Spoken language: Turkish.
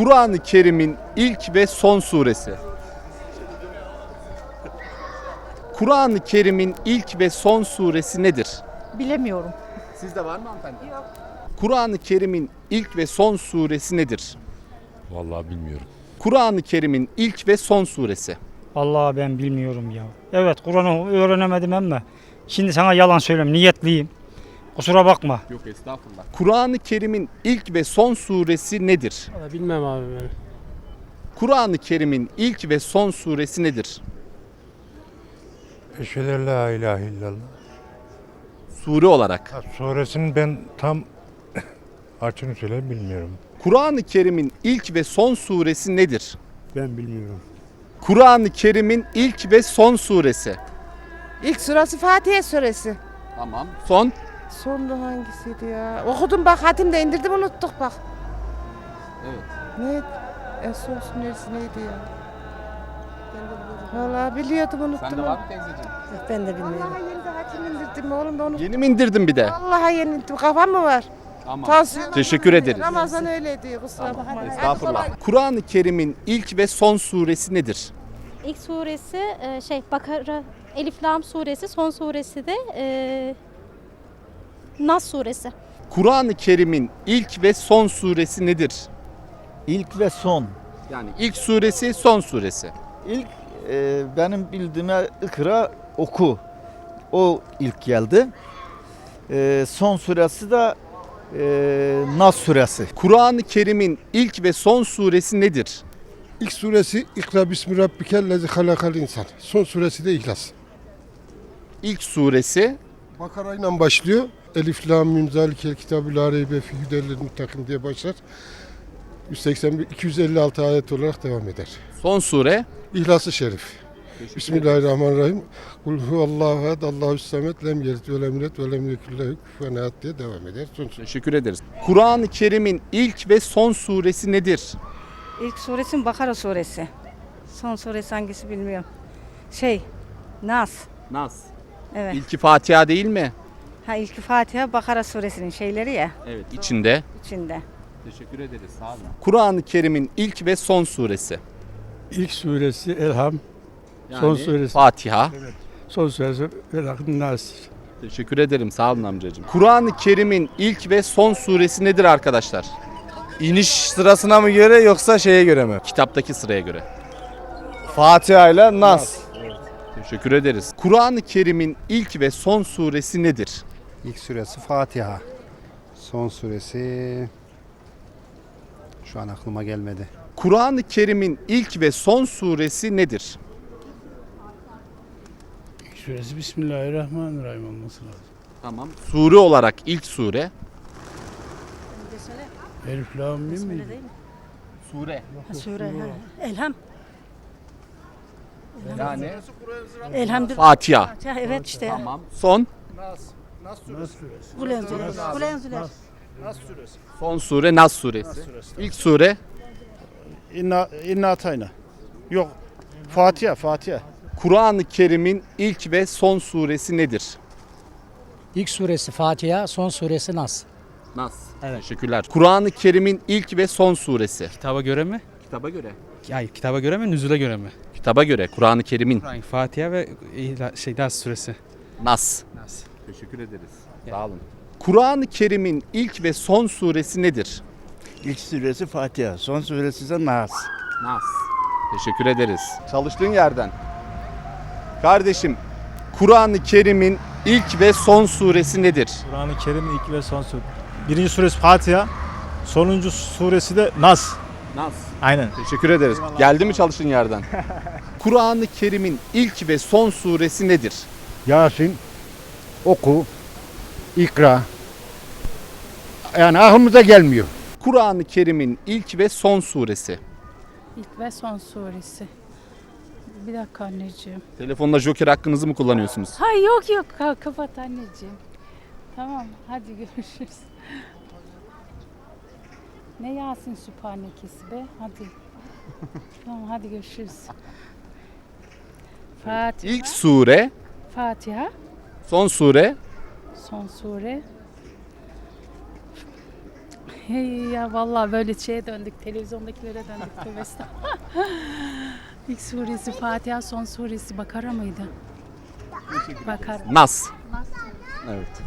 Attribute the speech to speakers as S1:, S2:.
S1: Kur'an-ı Kerim'in ilk ve son suresi. Kur'an-ı Kerim'in ilk ve son suresi nedir?
S2: Bilemiyorum.
S1: Sizde var mı hanımefendi? Yok. Kur'an-ı Kerim'in ilk ve son suresi nedir?
S3: Vallahi bilmiyorum.
S1: Kur'an-ı Kerim'in ilk ve son suresi.
S4: Allah ben bilmiyorum ya. Evet Kur'an'ı öğrenemedim ama şimdi sana yalan söylüyorum niyetliyim. Kusura bakma.
S1: Yok estağfurullah. Kur'an-ı Kerim'in ilk ve son suresi nedir?
S5: Valla bilmem abi ben.
S1: Kur'an-ı Kerim'in ilk ve son suresi nedir?
S6: Eşhedü la ilahe illallah.
S1: Sure olarak.
S6: Ha, Suresini ben tam açını söyle bilmiyorum.
S1: Kur'an-ı Kerim'in ilk ve son suresi nedir?
S6: Ben bilmiyorum.
S1: Kur'an-ı Kerim'in ilk ve son suresi.
S2: İlk suresi Fatiha suresi.
S1: Tamam. Son.
S2: Sonda hangisiydi ya? Okudum bak hatimde indirdim unuttuk bak.
S1: Evet.
S2: Ne? En son neresi neydi ya? Valla biliyordum unuttum.
S1: teyzeciğim?
S2: Ben de bilmiyorum. Vallahi yeni de hatim indirdim oğlum da unuttum.
S1: Yeni mi indirdin bir de?
S2: Vallahi yeni indirdim. Kafam mı var?
S1: Tamam.
S2: Tansiyon.
S1: Teşekkür ederiz.
S2: Ramazan öyle diyor kusura bakma.
S1: Estağfurullah. Kur'an-ı Kerim'in ilk ve son suresi nedir?
S7: İlk suresi e, şey Bakara Elif Lam suresi, son suresi de e, Nas suresi.
S1: Kur'an-ı Kerim'in ilk ve son suresi nedir?
S8: İlk ve son.
S1: Yani ilk suresi, son suresi.
S8: İlk e, benim bildiğime ikra oku. O ilk geldi. E, son suresi de e, Nas suresi.
S1: Kur'an-ı Kerim'in ilk ve son suresi nedir?
S9: İlk suresi İkra bismi rabbikellezi halakal insan. Son suresi de İhlas.
S1: İlk suresi
S9: Bakara ile başlıyor. Elif lam mim zalikel kitabü la reybe fi hudellil muttakin diye başlar. 181 256 ayet olarak devam eder.
S1: son sure.
S9: İhlas-ı Şerif. Bismillahirrahmanirrahim. Kul huvallahu ehad Allahu samet lem yelid ve lem yulad ve lem yekun lehu kufuven ehad diye devam eder. Son sure.
S1: Teşekkür ederiz. Kur'an-ı Kerim'in ilk ve son suresi nedir?
S10: İlk suresi Bakara suresi. Son suresi hangisi bilmiyorum. Şey, Nas.
S1: Nas.
S10: Evet.
S1: İlki Fatiha değil mi?
S10: Ha ilk Fatiha Bakara suresinin şeyleri ya
S1: Evet. İçinde.
S10: içinde.
S1: Teşekkür ederiz. Sağ olun. Kur'an-ı Kerim'in ilk ve son suresi.
S5: İlk suresi Elham, Son suresi.
S1: Fatiha.
S5: son suresi Velakın Nas.
S1: Teşekkür ederim. Sağ olun amcacığım. Kur'an-ı Kerim'in ilk ve son suresi nedir arkadaşlar?
S11: İniş sırasına mı göre yoksa şeye göre mi?
S1: Kitaptaki sıraya göre.
S11: Fatiha ile Nas.
S1: Teşekkür ederiz. Kur'an-ı Kerim'in ilk ve son suresi nedir?
S12: İlk suresi Fatiha. Son suresi şu an aklıma gelmedi.
S1: Kur'an-ı Kerim'in ilk ve son suresi nedir?
S5: İlk suresi Bismillahirrahmanirrahim olması lazım.
S1: Tamam. Sure olarak ilk sure.
S5: Elif Lam Mim mi?
S1: Sure.
S10: Sure. Elham.
S1: Yani
S10: Elhamdülillah.
S1: Fatiha.
S10: Evet işte.
S1: Tamam. Son.
S10: Kulenzüler. Kulenzüler.
S1: Son sure Nas suresi. İlk sure
S11: İnna, inna atayna. Yok. Fatiha, Fatiha.
S1: Kur'an-ı Kerim'in ilk ve son suresi nedir?
S4: İlk suresi Fatiha, son suresi Nas.
S1: Nas. Evet. Teşekkürler. Kur'an-ı Kerim'in ilk ve son suresi.
S5: Kitaba göre mi?
S1: Kitaba göre.
S5: Hayır, kitaba göre mi, nüzule göre mi?
S1: Kitaba göre Kur'an-ı Kerim'in
S5: Fatiha ve şey Nas suresi.
S1: Nas.
S5: Nas.
S1: Teşekkür ederiz. Sağ olun. Kur'an-ı Kerim'in ilk ve son suresi nedir?
S8: İlk suresi Fatiha, son suresi ise Nas.
S1: Nas. Teşekkür ederiz. Çalıştığın yerden. Kardeşim, Kur'an-ı Kerim'in ilk ve son suresi nedir?
S6: Kur'an-ı Kerim'in ilk ve son suresi. Birinci suresi Fatiha. Sonuncu suresi de Nas.
S1: Nas.
S6: Aynen.
S1: Teşekkür ederiz. Geldi mi çalıştığın yerden? Kur'an-ı Kerim'in ilk ve son suresi nedir?
S12: Yasin, oku, ikra. Yani aklımıza gelmiyor.
S1: Kur'an-ı Kerim'in ilk ve son suresi.
S2: İlk ve son suresi. Bir dakika anneciğim.
S1: Telefonda joker hakkınızı mı kullanıyorsunuz?
S2: Hay yok yok ka- kapat anneciğim. Tamam hadi görüşürüz. Ne Yasin Sübhanekesi be hadi. tamam hadi görüşürüz. Fatiha,
S1: İlk sure,
S2: Fatiha,
S1: son sure,
S2: son sure. Hey ya vallahi böyle şeye döndük. Televizyondakilere döndük. Tövbe estağfurullah. İlk suresi Fatiha, son suresi Bakara mıydı? Bakara.
S1: Nas. Evet.